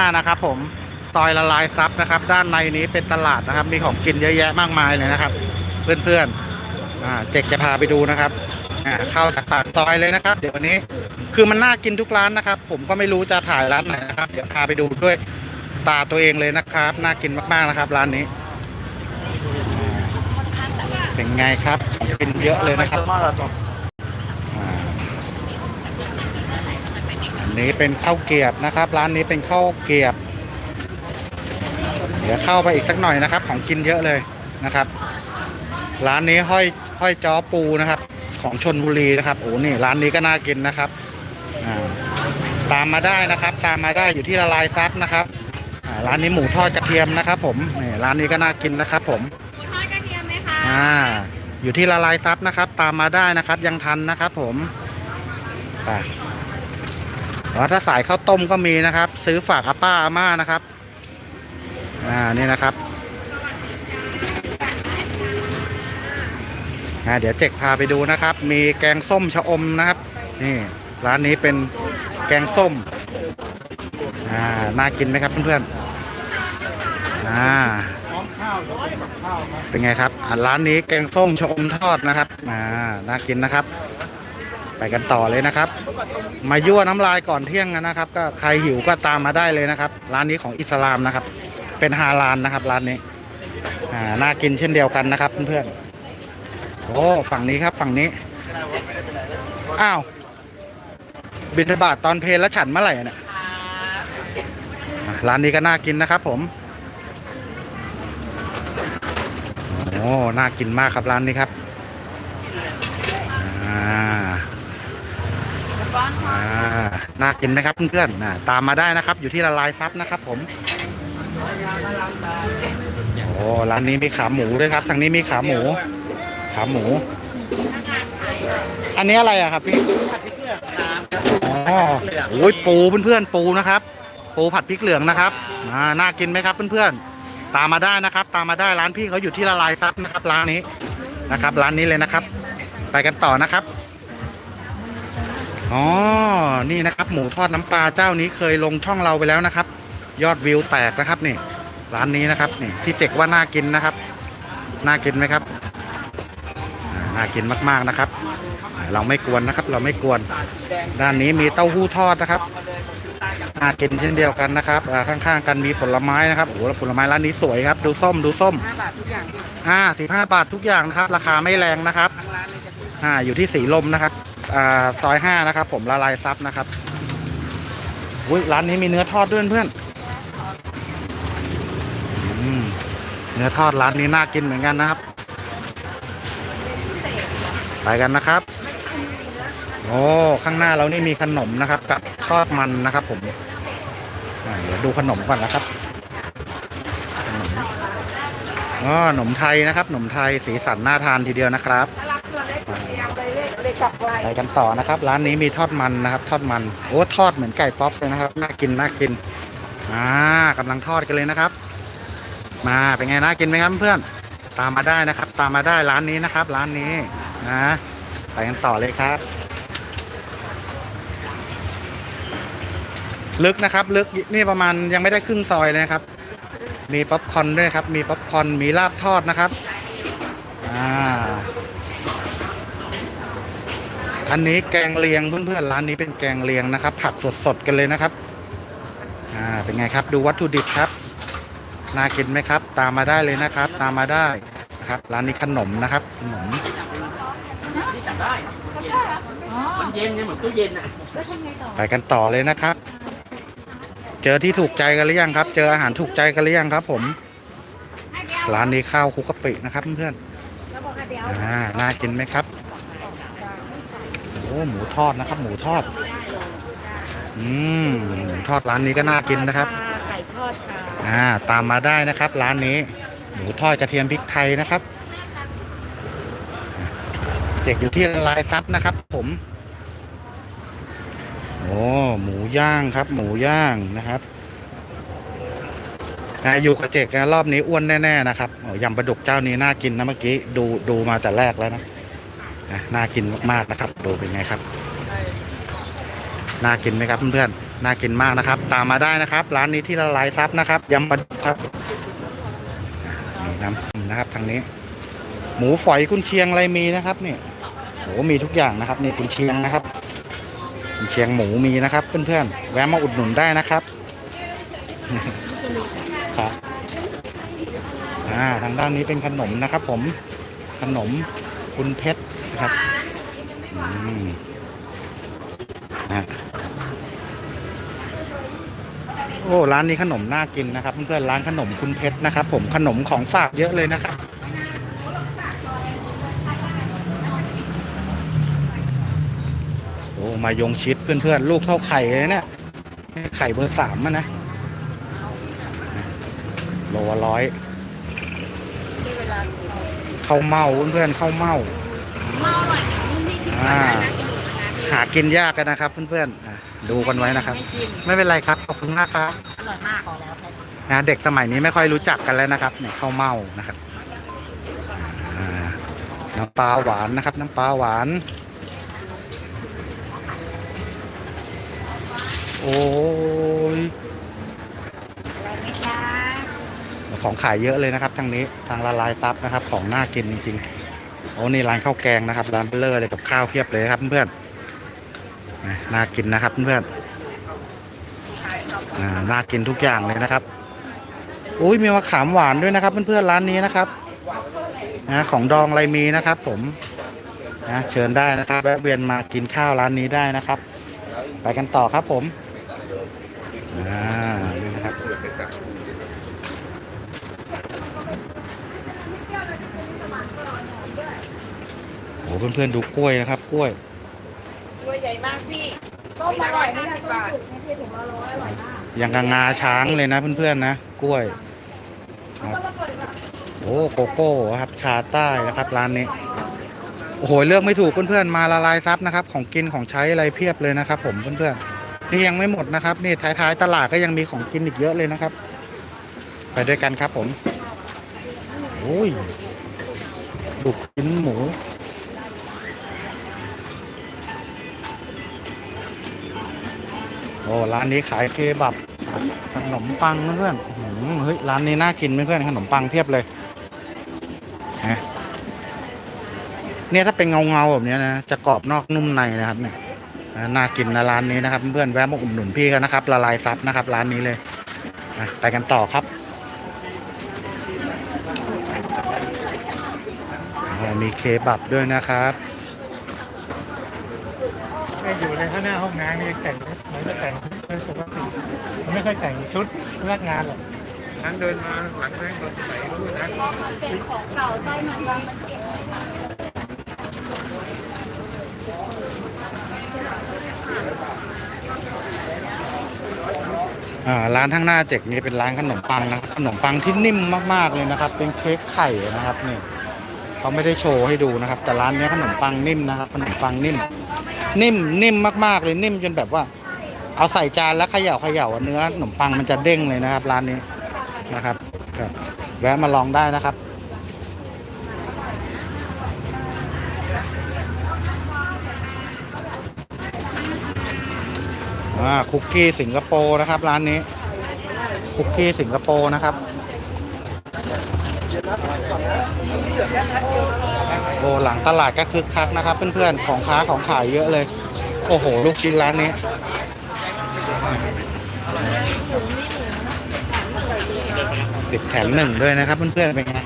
5 นะครับผมซอยละลายซับนะครับ ด้านในนี้เป็นตลาดนะครับ มีของกินเยอะแยะมากมายเลยนะครับ เพื่อนๆอ่าเจกจะพาไปดูนะครับอ่าเข้าจากปากซอยเลยนะครับ เดี๋ยววันนี้คือมันน่ากินทุกร้านนะครับ ผมก็ไม่รู้จะถ่ายร้านไหนนะครับ เดี๋ยวพาไปดูด้วยตาตัวเองเลยนะครับ น่ากินมากๆนะครับ ร้านนี้อ่าเป็นไงครับของกินเยอะเลยนะครับ อ่าอั นนี้เป็นข้าวเกรียบนะครับ ร้านนี้เป็นข้าวเกรียบ เดี๋ยวเข้าไปอีกสักหน่อยนะครับ ของกินเยอะเลยนะครับ ร้านนี้ห้อยห้อยจ้อปูนะครับ ของชนบุรีนะครับโอ้นี่ร้านนี้ก็น่ากินนะครับอ่าตามมาได้นะครับ ตามมาได้อยู่ที่ละลายซับนะครับอ่าร้านนี้หมูทอดกระเทียมนะครับ ผมนี่ร้านนี้ก็น่ากินนะครับ ผมหมูทอดกระเทียมไหมคะอ่าอยู่ที่ละลายซับนะครับ ตามมาได้นะครับ ยังทันนะครับ ผมไป แล้วถ้าสายข้าวต้มก็มีนะครับ ซื้อฝากอาป้าอาม่านะครับ อ่านี่นะครับอ่าเดี๋ยวเจกพาไปดูนะครับ มีแกงส้มชะอมนะครับ นี่ ร้านนี้เป็นแกงส้ม อ่าน่ากินไหมครับเพื่อนๆอ่าเป็นไงครับอะร้านนี้แกงส้มชะอมทอดนะครับ อ่าน่ากินนะครับ ไปกันต่อเลยนะครับ มายั่วน้ำลายก่อนเที่ยงนะครับ ก็ใครหิวก็ตามมาได้เลยนะครับ ร้านนี้ของอิสลามนะครับ เป็นฮาลานนะครับ ร้านนี้อ่าน่ากินเช่นเดียวกันนะครับเพื่อนๆโอ้ฝั่งนี้ครับฝั่งนี้อ้าวบิณฑบาตตอนเพลแล้วฉันเมื่อไหร่เนี่ยอะร้านนี้ก็น่ากินนะครับ ผมโอ้น่ากินมากครับร้านนี้ครับ อ่า อ่า น่ากินไหมครับเพื่อนๆน่ะตามมาได้นะครับ อยู่ที่ละลายซับนะครับ ผมโอ้ร้านนี้มีขาหมูด้วยครับ ทางนี้มีขาหมู ขาหมู อันนี้อะไรอะครับพี่อ๋อโอ้ยปูเพื่อนๆปูนะครับ ปูผัดพริกเหลืองนะครับอ่าน่ากินไหมครับเพื่อนๆตามมาได้นะครับ ตามมาได้ร้านพี่เขาอยู่ที่ละลายซับนะครับ ร้านนี้นะครับ ร้านนี้เลยนะครับ ไปกันต่อนะครับ อ๋อ นี่นะครับ หมูทอดน้ำปลาเจ้านี้เคยลงช่องเราไปแล้วนะครับ ยอดวิวแตกนะครับนี่ ร้านนี้นะครับนี่ที่เจกว่าน่ากินนะครับ น่ากินไหมครับ น่ากินมากๆนะครับ เราไม่กวนนะครับ เราไม่กวน ด้านนี้มีเต้าหู้ทอดนะครับ น่ากินเช่นเดียวกันนะครับข้างๆกันมีผลไม้นะครับโอ้โหผลไม้ร้านนี้สวยครับ ดูส้มดูส้ม5บาททุกอย่างพี่อ่าสิบห้าบาททุกอย่างนะครับ ราคาไม่แรงนะครับอ่าอยู่ที่สีลมนะครับ ซอยห้านะครับ ผมละลายซับนะครับอุ้ยร้านนี้มีเนื้อทอดด้วยเพื่อนเนื้อทอดร้านนี้น่ากินเหมือนกันนะครับ ไปกันนะครับโอ้ข้างหน้าเรานี่มีขนมนะครับ กับทอดมันนะครับ ผมเดี๋ยวดูขนมก่อนนะครับอ๋อขนมไทยนะครับขนมไทยสีสันน่าทานทีเดียวนะครับ ไปเล็กเล็กกับไกลไปกันต่อนะครับ ร้านนี้มีทอดมันนะครับ ทอดมันโอ้ทอดเหมือนไก่ป๊อปเลยนะครับน่ากินน่ากินอ่ากำลังทอดกันเลยนะครับ มาเป็นไงน่ากินไหมครับเพื่อนตามมาได้นะครับ ตามมาได้ร้านนี้นะครับ ร้านนี้นะไปกันต่อเลยครับ ลึกนะครับ ลึกนี่ประมาณยังไม่ได้ครึ่งซอยเลยนะครับ มีป๊อปคอนด้วยครับ มีป๊อปคอนมีลาบทอดนะครับอ่า อันนี้แกงเลียงเพื่อนๆร้านนี้เป็นแกงเลียงนะครับ ผักสดๆกันเลยนะครับอ่าเป็นไงครับดูวัตถุดิบครับน่ากินไหมครับ ตามมาได้เลยนะครับ ตามมาได้นะครับ ร้านนี้ขนมนะครับขนมมันเย็นเนี่ยเหมือนตู้เย็นอะไปกันต่อเลยนะครับ เจอที่ถูกใจกันหรือยังครับ เจออาหารถูกใจกันหรือยังครับ ผม ร้านนี้ข้าวคลุกกะปินะครับเพื่อนแล้วบอกว่าเดี๋ยวๆอ่าน่ากินไหมครับโอ้ หมูทอดนะครับ หมูทอด อืมหมูทอดร้านนี้ก็น่ากินนะครับ ไก่ทอดค่ะอ่า ตามมาได้นะครับ ร้านนี้ หมูทอดกระเทียมพริกไทยนะครับเจ็กอยู่ที่ละลายซับนะครับ ผมโอ้หมูย่างครับ หมูย่างนะครับอ่าอยู่กับเจกนะรอบนี้อ้วนแน่ๆนะครับโอ้ยำปลาดุกเจ้านี้น่ากินนะเมื่อกี้ดูดูมาแต่แรกแล้วนะ นะน่ากินมากๆนะครับดูเป็นไงครับน่ากินไหมครับเพื่อนๆน่ากินมากนะครับ ตามมาได้นะครับ ร้านนี้ที่ละลายซับนะครับยำปลาดุกครับนี่น้ำซุปนะครับทางนี้ หมูฝอยกุนเชียงอะไรมีนะครับเนี่ยโอ้มีทุกอย่างนะครับ นี่กุนเชียงนะครับกุนเชียงหมูมีนะครับ เพื่อนๆแวะมาอุดหนุนได้นะครับครับอ่าทางด้านนี้เป็นขนมนะครับ ผมขนมคุณเพชร นะครับอืมนะโอ้ร้านนี้ขนมน่ากินนะครับ เพื่อนๆร้านขนมคุณเพชรนะครับ ผมขนมของฝากเยอะเลยนะครับโอ้มายงชิดเพื่อนๆลูกเท่าไข่เลยเนี่ยไข่เบอร์สามอะนะโลละร้อยข้าวเมาเพื่อนๆข้าวเมา เมาอร่อยนุ่มนี่ชิม อ่าก่อนนะกินหมูกระทะพี่หากินยากกันนะครับ เพื่อนๆอะดูกันไว้นะครับ ไม่ชิมไม่เป็นไรครับขอบคุณมากครับ อร่อยมากพอแล้วครับนะเด็กสมัยนี้ไม่ค่อยรู้จักกันแล้วนะครับเนี่ยข้าวเมานะครับอ่าน้ำปลาหวานนะครับ น้ำปลาหวาน โอ้ยอะไรไหมคะของขายเยอะเลยนะครับทางนี้ทางละลายซับนะครับ ของน่ากินจริงๆโอ้นี่ร้านข้าวแกงนะครับร้านเบลเลอร์เลยกับข้าวเพียบเลยครับเพื่อนๆน่ากินนะครับเพื่อนๆน่ากินทุกอย่างเลยนะครับอุ้ยมีมะขามหวานด้วยนะครับเพื่อนๆร้านนี้นะครับนะของดองอะไรมีนะครับ ผมนะเชิญได้นะครับแวะเวียนมากินข้าวร้านนี้ได้นะครับ ไปกันต่อครับผมอ่านี่นะครับ โอ้ เพื่อนๆดูกล้วยนะครับ กล้วย ตัวใหญ่มากพี่ต้มอร่อยไม่ได้ต้มสุกนะพี่ถุงละร้อยอร่อยมากอย่างกับงาช้างเลยนะเพื่อนๆนะกล้วยครับโอ้โกโก้ครับชาใต้นะครับร้านนี้โอ้โหเลือกไม่ถูกเพื่อนๆมาละลายซับนะครับ ของกินของใช้อะไรเพียบเลยนะครับ ผมเพื่อนๆนี่ยังไม่หมดนะครับนี่ท้ายๆตลาดก็ยังมีของกินอีกเยอะเลยนะครับ ไปด้วยกันครับผมโอ้ยดุกชิ้นหมู อ้ร้านนี้ขายเคบับขนมปังเพื่อนเฮ้ยร้านนี้น่ากินเพื่อนขนมปังเพียบเลยนะเนี่ยถ้าเป็นเงาเงาแบบนี้นะจะกรอบนอกนุ่มในนะครับ เนี่ยน่ากินนะร้านนี้นะครับ เพื่อนแวะมาอุดหนุนพี่กันนะครับละลายซับนะครับ ร้านนี้เลยไปกันต่อครับมีเคบับด้วยนะครับอยู่ในข้างหน้าห้องน้ำนี่แต่ง เหมือนจะแต่งเป็นปกติมันไม่ค่อยแต่งชุดพนักงานหรอกนั่งเดินมาหลังแม่งรถไหนรู้นะเป็นของเก่าใต้หนังบางมันเก็บอ่าร้านข้างหน้าเจ็กนี่เป็นร้านขนมปังนะครับขนมปังที่นิ่มมากๆเลยนะครับ เป็นเค้กไข่นะครับนี่เขาไม่ได้โชว์ให้ดูนะครับ แต่ร้านเนี้ยขนมปังนิ่มนะครับ ขนมปังนิ่ม นิ่มนิ่มมากๆเลยนิ่มจนแบบว่า เอาใส่จานแล้วเขย่าเขย่าเนื้อขนมปังมันจะเด้งเลยนะครับ ร้านนี้นะครับแวะมาลองได้นะครับอ่าคุกกี้สิงคโปร์นะครับ ร้านนี้ คุกกี้สิงคโปร์นะครับโอ้หลังตลาดก็คึกคักนะครับ เพื่อนๆของค้าของขายเยอะเลย โอ้โห ลูกชิ้นร้านนี้ ติดแถมหนึ่งด้วยนะครับเพื่อนๆเป็นไง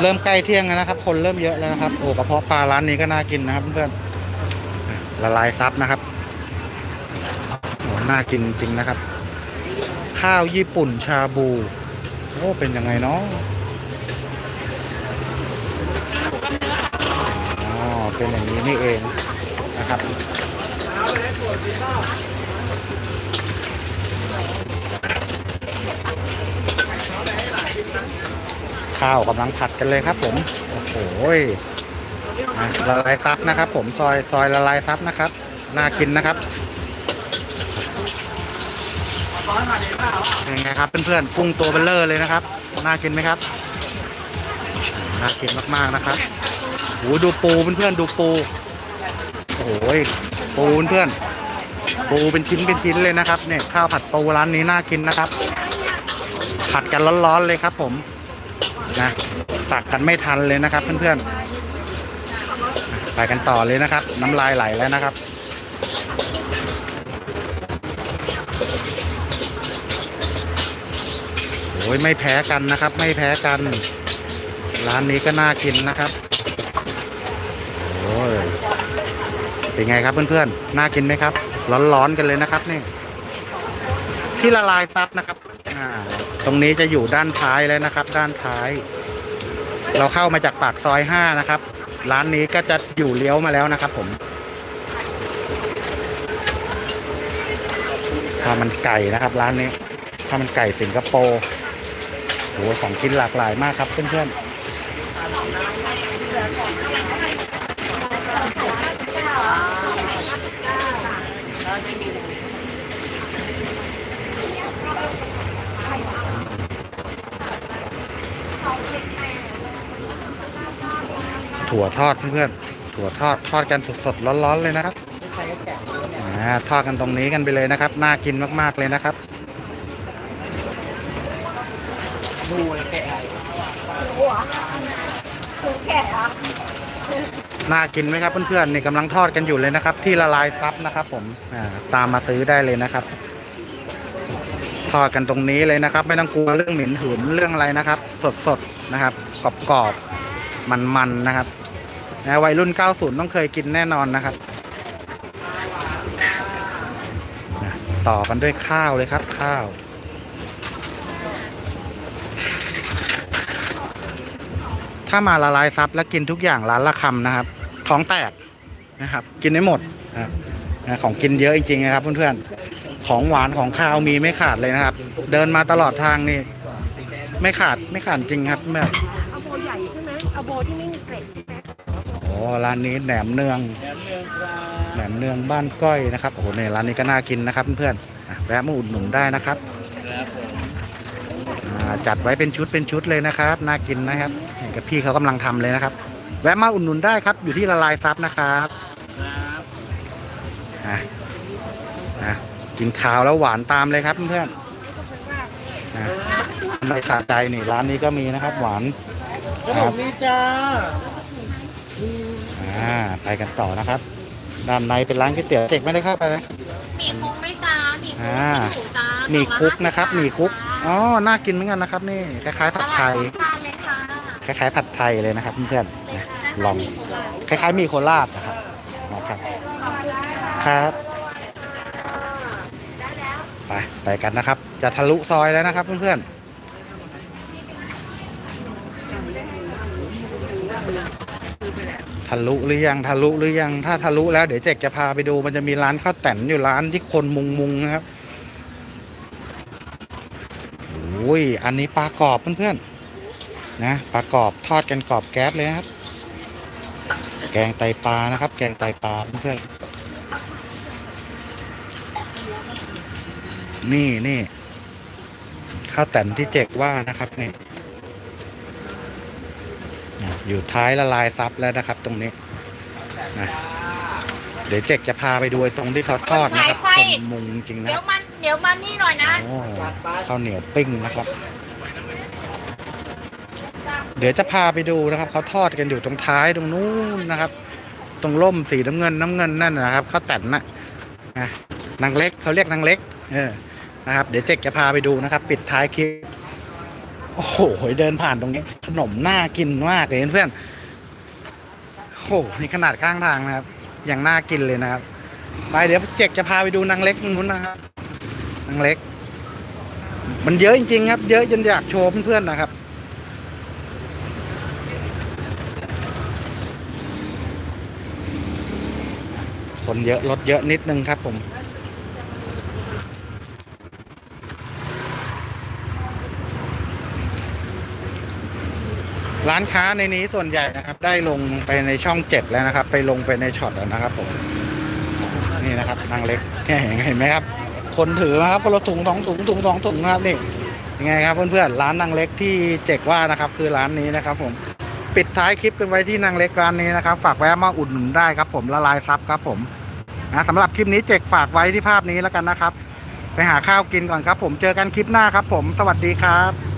เริ่มใกล้เที่ยงแล้วนะครับ คนเริ่มเยอะแล้วนะครับโอ้กระเพาะปลาร้านนี้ก็น่ากินนะครับเพื่อนๆละลายซับนะครับโอ้น่ากินจริงนะครับ ข้าวญี่ปุ่นชาบูโอ้เป็นยังไงเนาะอ๋อเป็นอย่างนี้นี่เองนะครับ ข้าวกำลังผัดกันเลยครับ ผมโอ้โหยละลายซับนะครับ ผมซอยซอยละลายซับนะครับน่ากินนะครับยังไงครับเพื่อนๆกุ้งตัวเบลเลอร์เลยนะครับน่ากินไหมครับน่ากินมากๆนะครับโอ้โหดูปูเพื่อนๆดูปูโอ้โหปูเพื่อนปูเป็นชิ้นเป็นชิ้นเลยนะครับเนี่ยข้าวผัดปูร้านนี้น่ากินนะครับ ผัดกันร้อนๆเลยครับผม นะตักกันไม่ทันเลยนะครับ เพื่อนๆไปกันต่อเลยนะครับ น้ำลายไหลแล้วนะครับโอ้ยไม่แพ้กันนะครับ ไม่แพ้กัน ร้านนี้ก็น่ากินนะครับโอ้ยเป็นไงครับเพื่อนๆน่ากินไหมครับ ร้อนๆกันเลยนะครับนี่ที่ละลายซับนะครับ ตรงนี้จะอยู่ด้านท้ายแล้วนะครับ ด้านท้าย เราเข้ามาจากปากซอยห้านะครับ ร้านนี้ก็จะอยู่เลี้ยวมาแล้วนะครับ ผมข้าวมันไก่นะครับ ร้านนี้ข้าวมันไก่สิงคโปร์โหของกินหลากหลายมากครับเพื่อนๆ ถั่วทอดเพื่อนๆถั่วทอดทอดกันสดๆร้อนๆเลยนะครับอ่าทอดกันตรงนี้กันไปเลยนะครับ น่ากินมากๆเลยนะครับดูเลยแกะถูกแก่อะน่ากินไหมครับเพื่อนๆนี่กำลังทอดกันอยู่เลยนะครับ ที่ละลายซับนะครับผมอ่าตามมาซื้อได้เลยนะครับ ทอดกันตรงนี้เลยนะครับ ไม่ต้องกลัวเรื่องเหม็นหืนเรื่องอะไรนะครับ สดๆนะครับกรอบๆมันๆนะครับ นะวัยรุ่น 90 ต้องเคยกินแน่นอนนะครับ ต่อกันด้วยข้าวเลยครับข้าว ถ้ามาละลายซับแล้วกินทุกอย่างร้านละคำนะครับ ท้องแตกนะครับ กินได้หมดนะครับของกินเยอะจริงๆนะครับเพื่อนๆ ของหวานของข้าวมีไม่ขาดเลยนะครับ เดินมาตลอดทางนี่ไม่ขาดไม่ขาดจริงครับแม่เอาโบใหญ่ใช่ไหมเอาโบที่ไม่มีเกล็ดโอ้ ร้านนี้แหนมเนือง แหนมเนืองปลาแหนมเนืองบ้านก้อยนะครับโอ้โหในร้านนี้ก็น่ากินนะครับเพื่อนๆอะแวะมาอุดหนุนได้นะครับครับผมอ่าจัดไว้เป็นชุดเป็นชุดเลยนะครับน่ากินนะครับนี่กับพี่เขากำลังทำเลยนะครับ แวะมาอุดหนุนได้ครับอยู่ที่ละลายซับนะครับครับอะอะกินข้าวแล้วหวานตามเลยครับเพื่อนๆอะไม่ขาดใจนี่ร้านนี้ก็มีนะครับ หวาน ขนมมีจ้า อ่าไปกันต่อนะครับ ด้านในเป็นร้านก๋วยเตี๋ยวเจ๊กไม่ได้เข้าไปนะมีคุกไหมจ้ามีคุกอ่ามีหมูจ้ามีคุกนะครับมีคุกอ๋อน่ากินเหมือนกันนะครับ นี่คล้ายๆผัดไทยทานเลยค่ะคล้ายๆผัดไทยเลยนะครับเพื่อนๆนะลองคล้ายๆมีโคราชนะครับนะครับ ครับไปไปกันนะครับ จะทะลุซอยแล้วนะครับเพื่อนๆะลุหรือยังทะลุหรือยังถ้าทะลุแล้วเดี๋ยวเจกจะพาไปดู มันจะมีร้านข้าวแต่นอยู่ร้านที่คนมุงมุงนะครับโอ้ยอันนี้ปลากรอบเพื่อนๆนะปลากรอบทอดกันกรอบแก๊สเลยครับ แกงไตปลานะครับ แกงไตปลาเพื่อนๆนี่นี่ข้าวแต่นที่เจกว่านะครับนี่นะ อยู่ท้ายละลายซับแล้วนะครับ ตรงนี้นะเดี๋ยวเจกจะพาไปดูไอ้ตรงที่เขาทอดนะครับคนมุงจริงนะเดี๋ยวมันเดี๋ยวมันนี่หน่อยนะโอ้ข้าวเหนียวปิ้งนะครับ เดี๋ยวจะพาไปดูนะครับเขาทอดกันอยู่ตรงท้ายตรงนู้นนะครับ ตรงร่มสีน้ำเงินน้ำเงินนั่นนะครับข้าวแต่นนะนะนางเล็กเขาเรียกนางเล็ก เออนะครับ เดี๋ยวเจ๊กจะพาไปดูนะครับ ปิดท้ายคลิป โอ้โหเดินผ่านตรงนี้ ขนมน่ากินมากเลยเพื่อนโอ้โหนี่ขนาดข้างทางนะครับ อย่างน่ากินเลยนะครับ ไปเดี๋ยวเจกจะพาไปดูนางเล็กนู้นนะครับนางเล็ก มันเยอะจริงๆครับ เยอะจนอยากโชว์เพื่อนๆนะครับคนเยอะรถเยอะนิดนึงครับผม ร้านค้าในนี้ส่วนใหญ่นะครับ ได้ลงไปในช่องเจ็ดแล้วนะครับ ไปลงไปในช็อตแล้วนะครับผมนี่นะครับนางเล็กเนี่ยเห็นไหมครับ คนถือนะครับคนละถุงสองถุงถุงสองถุงนะครับนี่ยังไงครับเพื่อนๆร้านนางเล็กที่เจ็กว่านะครับ คือร้านนี้นะครับ ผมปิดท้ายคลิปกันไว้ที่นางเล็กร้านนี้นะครับ ฝากแวะมาอุดหนุนได้ครับ ผมละลายซับครับ ผมนะสำหรับคลิปนี้เจกฝากไว้ที่ภาพนี้แล้วกันนะครับ ไปหาข้าวกินก่อนครับ ผมเจอกันคลิปหน้าครับ ผมสวัสดีครับ